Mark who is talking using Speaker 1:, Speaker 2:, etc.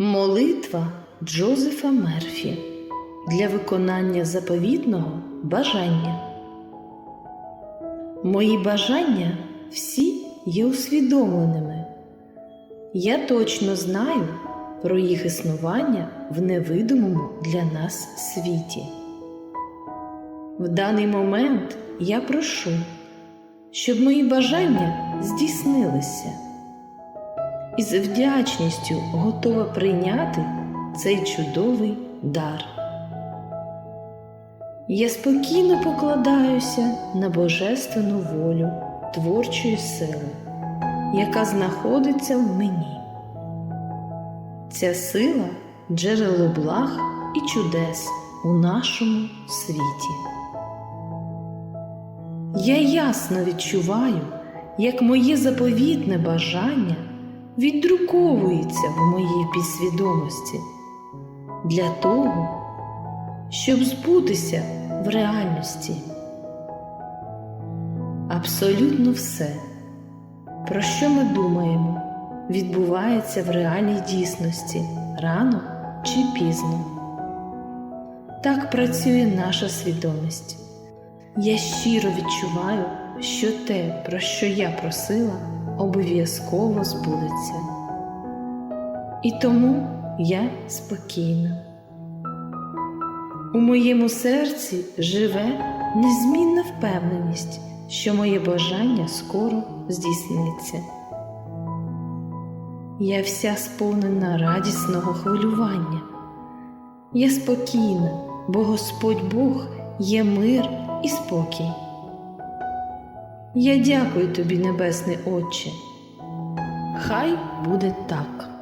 Speaker 1: Молитва Джозефа Мерфі для виконання заповітного бажання. Мої бажання всі є усвідомленими. Я точно знаю про їх існування в невидимому для нас світі. В даний момент я прошу, щоб мої бажання здійснилися і з вдячністю готова прийняти цей чудовий дар. Я спокійно покладаюся на божественну волю творчої сили, яка знаходиться в мені. Ця сила джерело благ і чудес у нашому світі. Я ясно відчуваю, як моє заповітне бажання віддруковується в моїй підсвідомості для того, щоб збутися в реальності. Абсолютно все, про що ми думаємо, відбувається в реальній дійсності рано чи пізно. Так працює наша свідомість. Я щиро відчуваю, що те, про що я просила, обов'язково збудеться. І тому я спокійна. У моєму серці живе незмінна впевненість, що моє бажання скоро здійсниться. Я вся сповнена радісного хвилювання. Я спокійна, бо Господь Бог є мир і спокій. Я дякую тобі, Небесний Отче. Хай буде так.